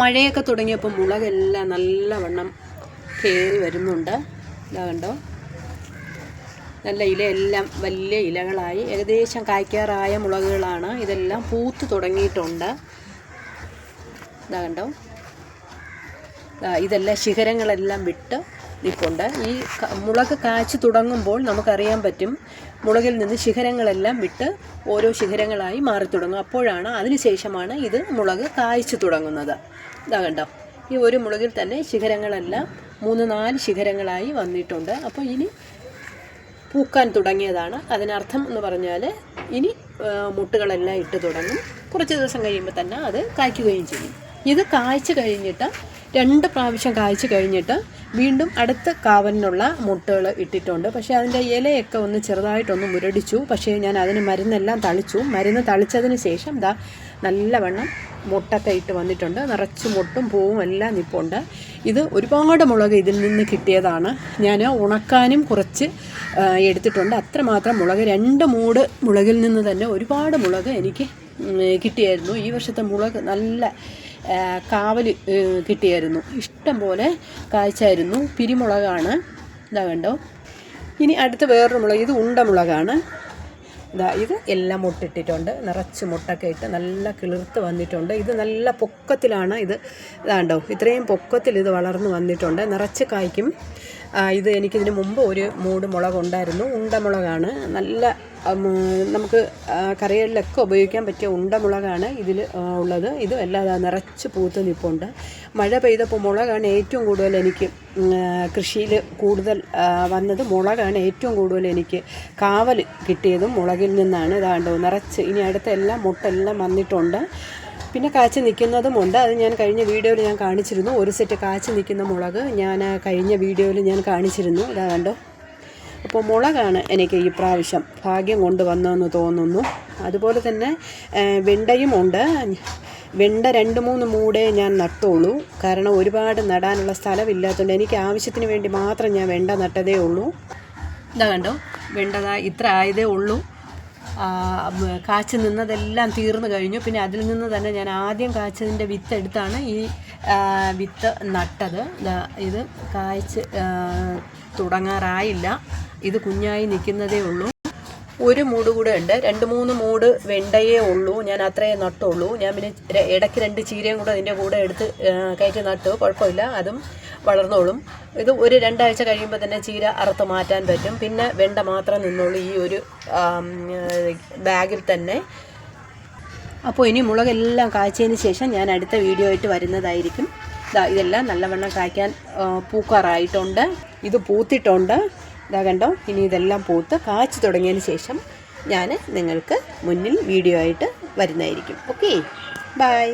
മഴയൊക്കെ തുടങ്ങിയപ്പോൾ മുളകെല്ലാം നല്ലവണ്ണം കയറി വരുന്നുണ്ട്. ഇതാ കണ്ടോ? നല്ല ഇലയെല്ലാം വലിയ ഇലകളായി. ഏകദേശം കായ്ക്കാറായ മുളകുകളാണ്. ഇതെല്ലാം പൂത്ത് തുടങ്ങിയിട്ടുണ്ട്. ഇതാ കണ്ടോ? ഇതെല്ലാം ശിഖരങ്ങളെല്ലാം വിട്ട് നിൽപ്പുണ്ട് ഈ മുളക് കാച്ച് തുടങ്ങുമ്പോൾ നമുക്കറിയാൻ പറ്റും മുളകിൽ നിന്ന് ശിഖരങ്ങളെല്ലാം വിട്ട് ഓരോ ശിഖരങ്ങളായി മാറി തുടങ്ങും. അപ്പോഴാണ് അതിനുശേഷമാണ് ഇത് മുളക് കായ്ച്ചു തുടങ്ങുന്നത്. ഇതാ കണ്ടോ. ഈ ഒരു മുളകിൽ തന്നെ ശിഖരങ്ങളെല്ലാം മൂന്ന് നാല് ശിഖരങ്ങളായി വന്നിട്ടുണ്ട്. അപ്പോൾ ഇനി പൂക്കാൻ തുടങ്ങിയതാണ്. അതിനർത്ഥം എന്ന് പറഞ്ഞാൽ ഇനി മുട്ടുകളെല്ലാം ഇട്ട് തുടങ്ങും. കുറച്ച് ദിവസം കഴിയുമ്പോൾ തന്നെ അത് കായ്ക്കുകയും ചെയ്യും. ഇത് കായ്ച്ചു കഴിഞ്ഞിട്ട് രണ്ട് പ്രാവശ്യം കായ്ച്ചു കഴിഞ്ഞിട്ട് വീണ്ടും അടുത്ത കാവലിനുള്ള മുട്ടകൾ ഇട്ടിട്ടുണ്ട്. പക്ഷേ അതിന്റെ ഇലയൊക്കെ ഒന്ന് ചെറുതായിട്ടൊന്ന് മുരടിച്ചു. പക്ഷേ ഞാൻ അതിന് മരുന്നെല്ലാം തളിച്ചു. മരുന്ന് തളിച്ചതിന് ശേഷം ദാ നല്ലവണ്ണം മുട്ടൊക്കെ ഇട്ട് വന്നിട്ടുണ്ട്. നിറച്ച് മുട്ടും പൂവും എല്ലാം നിൽപ്പുണ്ട് ഇത് ഒരുപാട് മുളക് ഇതിൽ നിന്ന് കിട്ടിയതാണ്. ഞാൻ ഉണക്കാനും കുറച്ച് എടുത്തിട്ടുണ്ട്. അത്രമാത്രം മുളക്. രണ്ട് മൂട് മുളകിൽ നിന്ന് തന്നെ ഒരുപാട് മുളക് എനിക്ക് കിട്ടിയായിരുന്നു. ഈ വർഷത്തെ മുളക് നല്ല ആ, കാവൽ കിട്ടിയായിരുന്നു. ഇഷ്ടം പോലെ കായ്ച്ചായിരുന്നു. പിരിമുളകാണ്. ഇതാ കണ്ടോ? ഇനി അടുത്ത വേറൊരു മുളക് ഇത് ഉണ്ടമുളകാണ് ഇതാ ഇത് എല്ലാം മുട്ടിട്ടിട്ടുണ്ട്. നിറച്ച് മുട്ടൊക്കെ ഇട്ട് നല്ല കിളിർത്ത് വന്നിട്ടുണ്ട്. ഇത് നല്ല പൊക്കത്തിലാണ് ഇത്. ഇതാണ്ടോ ഇത്രയും പൊക്കത്തിൽ ഇത് വളർന്നു വന്നിട്ടുണ്ട്. നിറച്ച് കായ്ക്കും. ഇത് എനിക്കിതിന് മുമ്പ് ഒരു മൂട് മുളകുണ്ടായിരുന്നു. ഉണ്ടമുളകാണ്. നല്ല നമുക്ക് കറികളിലൊക്കെ ഉപയോഗിക്കാൻ പറ്റിയ ഉണ്ടമുളകാണ് ഇതിൽ ഉള്ളത്. ഇത് അല്ലാതെ നിറച്ച് പൂത്ത് നിൽപ്പുണ്ട് മഴ പെയ്തപ്പോൾ മുളകാണ് ഏറ്റവും കൂടുതൽ എനിക്ക് കൃഷിയിൽ കൂടുതൽ വന്നത്. മുളകാണ് ഏറ്റവും കൂടുതൽ എനിക്ക് കാവൽ കിട്ടിയതും മുളകിൽ നിന്നാണ്. ഇതാണ്ടോ നിറച്ച്. ഇനി അടുത്ത എല്ലാം മുട്ടെല്ലാം വന്നിട്ടുണ്ട്. പിന്നെ കാച്ചി നിൽക്കുന്നതുമുണ്ട് അത് ഞാൻ കഴിഞ്ഞ വീഡിയോയിൽ ഞാൻ കാണിച്ചിരുന്നു. ഒരു സെറ്റ് കാച്ചി നിൽക്കുന്ന മുളക് ഞാൻ കഴിഞ്ഞ വീഡിയോയിൽ ഞാൻ കാണിച്ചിരുന്നു. ഇതാ കണ്ടോ? അപ്പോൾ മുളകാണ് എനിക്ക് ഈ പ്രാവശ്യം ഭാഗ്യം കൊണ്ട് വന്നതെന്ന് തോന്നുന്നു. അതുപോലെ തന്നെ വെണ്ടയും ഉണ്ട്. വെണ്ട രണ്ട് മൂന്ന് മൂടേ ഞാൻ നട്ടുള്ളൂ കാരണം ഒരുപാട് നടാനുള്ള സ്ഥലമില്ലാത്തതുകൊണ്ട് എനിക്ക് ആവശ്യത്തിന് വേണ്ടി മാത്രം ഞാൻ വെണ്ട നട്ടതേ ഉള്ളൂ. ഇതാ കണ്ടോ? വെണ്ടതാ ഇത്ര ആയതേ ഉള്ളൂ. കാച്ചു നിന്നതെല്ലാം തീർന്നു കഴിഞ്ഞു. പിന്നെ അതിൽ നിന്ന് തന്നെ ഞാൻ ആദ്യം കാച്ചതിന്റെ വിത്ത് എടുത്താണ് ഈ വിത്ത് നട്ടത്. ഇത് കായ്ച്ച് തുടങ്ങാറായില്ല. ഇത് കുഞ്ഞായി നിൽക്കുന്നതേ ഉള്ളൂ. ഒരു മൂട് കൂടെ ഉണ്ട്. രണ്ട് മൂന്ന് മൂട് വെണ്ടയേ ഉള്ളൂ. ഞാൻ അത്രയേ നട്ടുള്ളൂ. ഞാൻ പിന്നെ ഇടയ്ക്ക് രണ്ട് ചീരയും കൂടെ അതിന്റെ കൂടെ എടുത്ത് കയറ്റി നട്ടു. കുഴപ്പമില്ല. അതും വളർന്നോളും. ഇത് ഒരു രണ്ടാഴ്ച കഴിയുമ്പോൾ തന്നെ ചീര അറുത്ത് മാറ്റാൻ പറ്റും. പിന്നെ വെണ്ട മാത്രം നിന്നോളൂ ഈ ഒരു ബാഗിൽ തന്നെ. അപ്പോൾ ഇനി മുളകെല്ലാം കായ്ച്ചതിന് ശേഷം ഞാൻ അടുത്ത വീഡിയോ ആയിട്ട് വരുന്നതായിരിക്കും. ദാ ഇതെല്ലാം നല്ലവണ്ണം കായ്ക്കാൻ പൂക്കാറായിട്ടുണ്ട്. ഇത് പൂത്തിട്ടുണ്ട്. ഇതാ കണ്ടോ? ഇനി ഇതെല്ലാം പൂത്ത് കാച്ചു തുടങ്ങിയതിന് ശേഷം ഞാൻ നിങ്ങൾക്ക് മുന്നിൽ വീഡിയോ ആയിട്ട് വരുന്നതായിരിക്കും. ഓക്കെ? ബൈ.